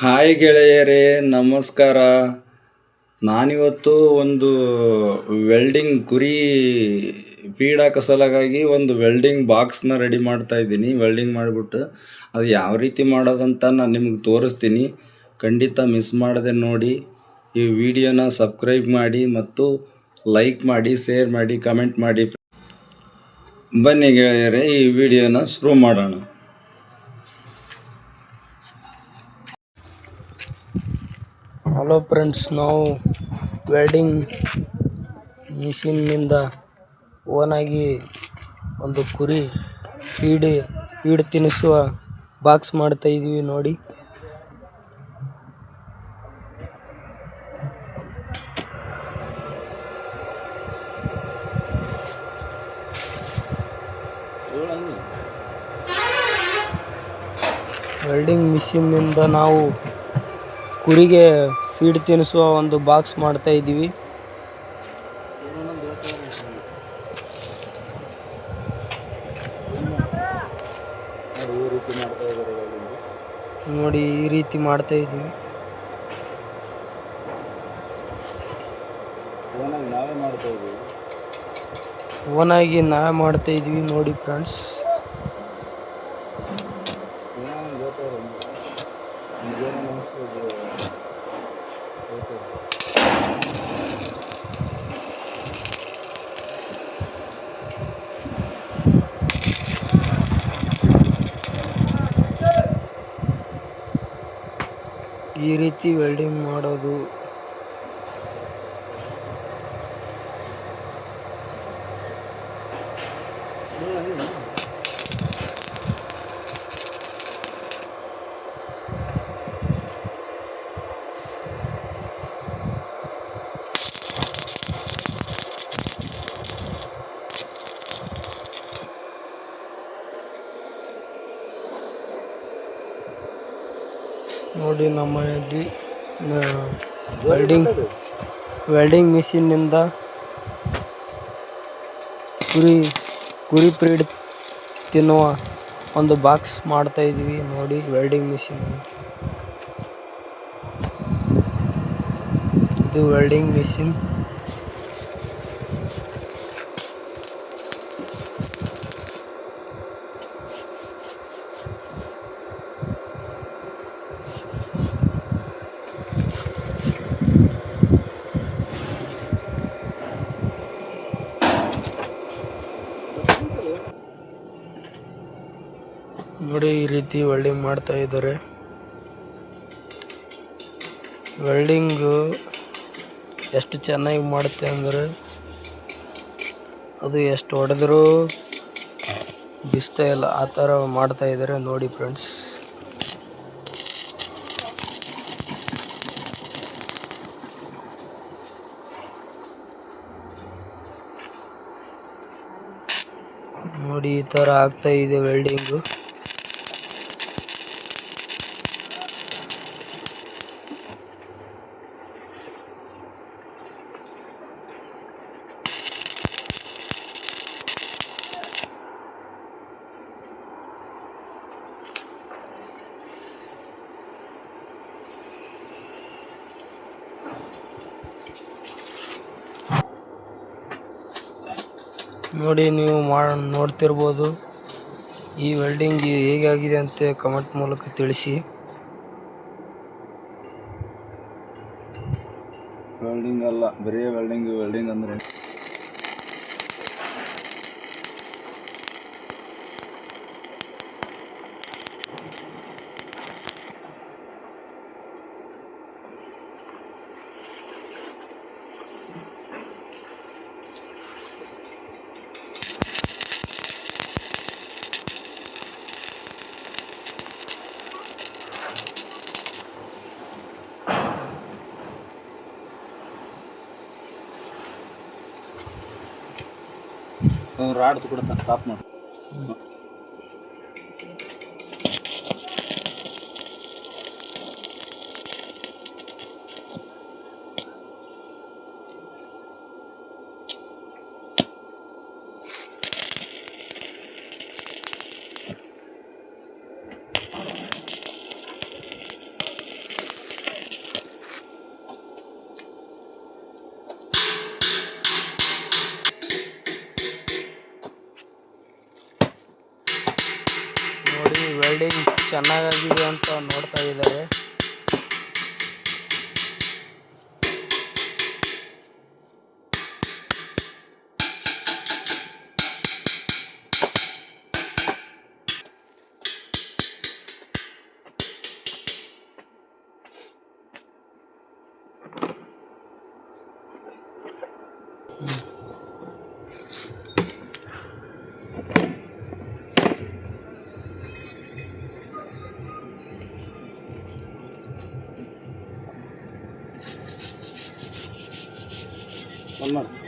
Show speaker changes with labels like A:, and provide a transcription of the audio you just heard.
A: Hi ಗೆಳೆಯರೇ, ನಮಸ್ಕಾರ. ನಾನಿವತ್ತು ಒಂದು ವೆಲ್ಡಿಂಗ್ ಕುರಿ ಫೀಡ್ ಹಾಕೋ ಒಂದು ವೆಲ್ಡಿಂಗ್ ಬಾಕ್ಸ್ನ ರೆಡಿ ಮಾಡ್ತಾ ಇದ್ದೀನಿ. ವೆಲ್ಡಿಂಗ್ ಮಾಡಿಬಿಟ್ಟು ಅದು ಯಾವ ರೀತಿ ಮಾಡೋದಂತ ನಾನು ನಿಮ್ಗೆ ತೋರಿಸ್ತೀನಿ. ಖಂಡಿತ ಮಿಸ್ ಮಾಡದೆ ನೋಡಿ. ಈ ವಿಡಿಯೋನ ಸಬ್ಸ್ಕ್ರೈಬ್ ಮಾಡಿ ಮತ್ತು ಲೈಕ್ ಮಾಡಿ, ಶೇರ್ ಮಾಡಿ, ಕಮೆಂಟ್ ಮಾಡಿ. ಬನ್ನಿ ಗೆಳೆಯರೇ, ಈ ವಿಡಿಯೋನ ಶುರು ಮಾಡೋಣ.
B: ಹಲೋ ಫ್ರೆಂಡ್ಸ್ ನಾವು ವೆಲ್ಡಿಂಗ್ ಮಿಷಿನ್ನಿಂದ ಓನಾಗಿ ಒಂದು ಕುರಿ ಫೀಡ್ ಫೀಡ್ ತಿನ್ನಿಸುವ ಬಾಕ್ಸ್ ಮಾಡ್ತಾ ಇದ್ದೀವಿ ನೋಡಿ. ವೆಲ್ಡಿಂಗ್ ಮಿಷಿನ್ನಿಂದ ನಾವು ಕುರಿಗೆ ಫೀಡ್ ತಿನ್ನಿಸುವ ಒಂದು ಬಾಕ್ಸ್ ಮಾಡ್ತಾ ಇದ್ದೀವಿ. ನೋಡಿ ಈ ರೀತಿ ಮಾಡ್ತಾ ಇದ್ದೀವಿ. ಓನಾಗಿ ನಾವೇ ಮಾಡ್ತಾ ಇದ್ದೀವಿ ನೋಡಿ ಫ್ರೆಂಡ್ಸ್. ಈ ರೀತಿ ವೆಲ್ಡಿಂಗ್ ಮಾಡೋದು ನೋಡಿ ನಮ್ಮ ಇಲ್ಲಿ ವೆಲ್ಡಿಂಗ್ ವೆಲ್ಡಿಂಗ್ ಮಿಷಿನ್ನಿಂದ ಕುರಿ ಕುರಿ ಪ್ರೀಡ್ ತಿನ್ನುವ ಒಂದು ಬಾಕ್ಸ್ ಮಾಡ್ತಾ ಇದ್ದೀವಿ. ನೋಡಿ ವೆಲ್ಡಿಂಗ್ ಮಿಷಿನ್ ಇದು ವೆಲ್ಡಿಂಗ್ ಮಿಷಿನ್ ನೋಡಿ ಈ ರೀತಿ ವೆಲ್ಡಿಂಗ್ ಮಾಡ್ತಾ ಇದ್ದಾರೆ. ವೆಲ್ಡಿಂಗ್ ಎಷ್ಟು ಚೆನ್ನಾಗಿ ಮಾಡುತ್ತೆ ಅಂದರೆ ಅದು ಎಷ್ಟು ಹೊಡೆದ್ರೂ ಬಿಸ್ತಾ ಇಲ್ಲ. ಆ ಥರ ಮಾಡ್ತಾ ಇದ್ದಾರೆ ನೋಡಿ ಫ್ರೆಂಡ್ಸ್ ನೋಡಿ ಈ ಥರ ಆಗ್ತಾ ಇದೆ ವೆಲ್ಡಿಂಗು ನೋಡಿ ನೀವು ಮಾ ನೋಡ್ತಿರ್ಬೋದು. ಈ ವೆಲ್ಡಿಂಗ್ ಹೇಗಾಗಿದೆ ಅಂತ ಕಮೆಂಟ್ ಮೂಲಕ ತಿಳಿಸಿ.
A: ವೆಲ್ಡಿಂಗ್ ಅಲ್ಲ, ಬರೀ ವೆಲ್ಡಿಂಗ್ ವೆಲ್ಡಿಂಗ್ ಅಂದ್ರೆ ರಾಡ್ ಕೊಡ್ತಾನೆ ಸ್ಟಾಪ್ ಮಾಡಿ
B: ವೆಲ್ಡಿಂಗ್ ಚೆನ್ನಾಗಾಗಿದೆ ಅಂತ ನೋಡ್ತಾ ಇದ್ದಾರೆ.
A: One more.